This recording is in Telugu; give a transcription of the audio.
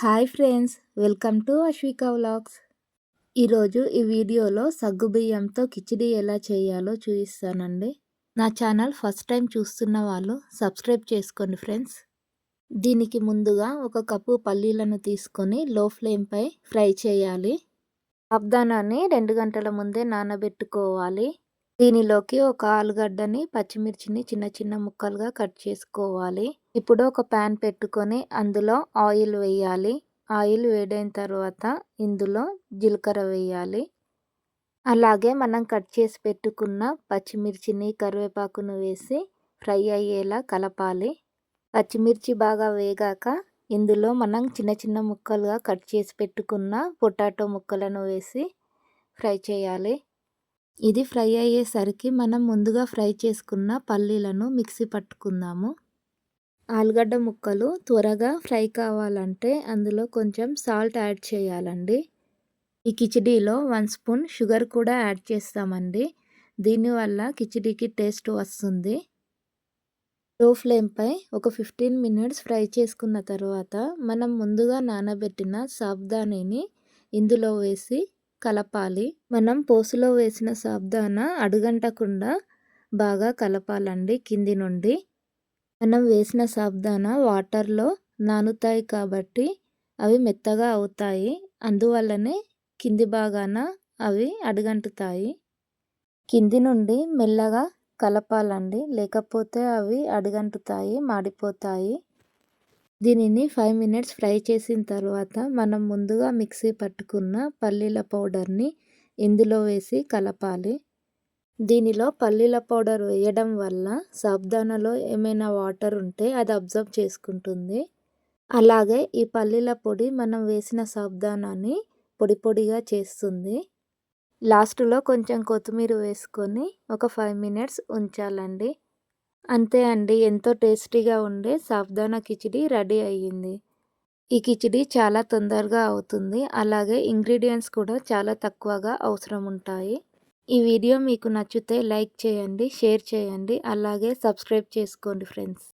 Hi friends welcome to Ashwika vlogs. ఈరోజు ఈ వీడియోలో సగ్గుబియ్యంతో కిచిడి ఎలా చేయాలో చూపిస్తానండి. నా ఛానల్ ఫస్ట్ టైం చూస్తున్న వాళ్ళు సబ్స్క్రైబ్ చేసుకోండి ఫ్రెండ్స్. దీనికి ముందుగా ఒక కప్పు పల్లీలను తీసుకొని లో ఫ్లేమ్పై ఫ్రై చేయాలి. అబ్దానాన్ని రెండు గంటల ముందే నానబెట్టుకోవాలి. దీనిలోకి ఒక ఆలుగడ్డని పచ్చిమిర్చిని చిన్న చిన్న ముక్కలుగా కట్ చేసుకోవాలి. ఇప్పుడు ఒక ప్యాన్ పెట్టుకొని అందులో ఆయిల్ వేయాలి. ఆయిల్ వేడైన తర్వాత ఇందులో జీలకర్ర వేయాలి. అలాగే మనం కట్ చేసి పెట్టుకున్న పచ్చిమిర్చిని కరివేపాకును వేసి ఫ్రై అయ్యేలా కలపాలి. పచ్చిమిర్చి బాగా వేగాక ఇందులో మనం చిన్న చిన్న ముక్కలుగా కట్ చేసి పెట్టుకున్న పొటాటో ముక్కలను వేసి ఫ్రై చేయాలి. ఇది ఫ్రై అయ్యేసరికి మనం ముందుగా ఫ్రై చేసుకున్న పల్లీలను మిక్సీ పట్టుకుందాము. ఆలుగడ్డ ముక్కలు త్వరగా ఫ్రై కావాలంటే అందులో కొంచెం సాల్ట్ యాడ్ చేయాలండి. ఈ కిచిడీలో వన్ స్పూన్ షుగర్ కూడా యాడ్ చేస్తామండి. దీనివల్ల కిచిడీకి టేస్ట్ వస్తుంది. లో ఫ్లేమ్పై ఒక ఫిఫ్టీన్ మినిట్స్ ఫ్రై చేసుకున్న తర్వాత మనం ముందుగా నానబెట్టిన సాబ్దానీని ఇందులో వేసి కలపాలి. మనం పోసులో వేసిన సాబ్దాన అడుగంటకుండా బాగా కలపాలండి కింది నుండి. మనం వేసిన సాబ్దాన వాటర్లో నానుతాయి కాబట్టి అవి మెత్తగా అవుతాయి. అందువల్లనే కింది భాగాన అవి అడుగంటుతాయి. కింది నుండి మెల్లగా కలపాలండి. లేకపోతే అవి అడుగంటుతాయి మాడిపోతాయి. దీనిని ఫైవ్ మినిట్స్ ఫ్రై చేసిన తర్వాత మనం ముందుగా మిక్సీ పట్టుకున్న పల్లీల పౌడర్ని ఇందులో వేసి కలపాలి. దీనిలో పల్లీల పౌడర్ వేయడం వల్ల సాబ్దానాలో ఏమైనా వాటర్ ఉంటే అది అబ్జర్వ్ చేసుకుంటుంది. అలాగే ఈ పల్లీల పొడి మనం వేసిన సాబ్దానాన్ని పొడి పొడిగా చేస్తుంది. లాస్ట్లో కొంచెం కొత్తిమీర వేసుకొని ఒక ఫైవ్ మినిట్స్ ఉంచాలండి. అంతే అండి. ఎంతో టేస్టీగా ఉండే సాబ్దానా కిచిడి రెడీ అయ్యింది. ఈ కిచిడి చాలా తొందరగా అవుతుంది. అలాగే ఇంగ్రీడియంట్స్ కూడా చాలా తక్కువగా అవసరం ఉంటాయి. ఈ వీడియో మీకు నచ్చితే లైక్ చేయండి షేర్ చేయండి. అలాగే సబ్స్క్రైబ్ చేసుకోండి ఫ్రెండ్స్.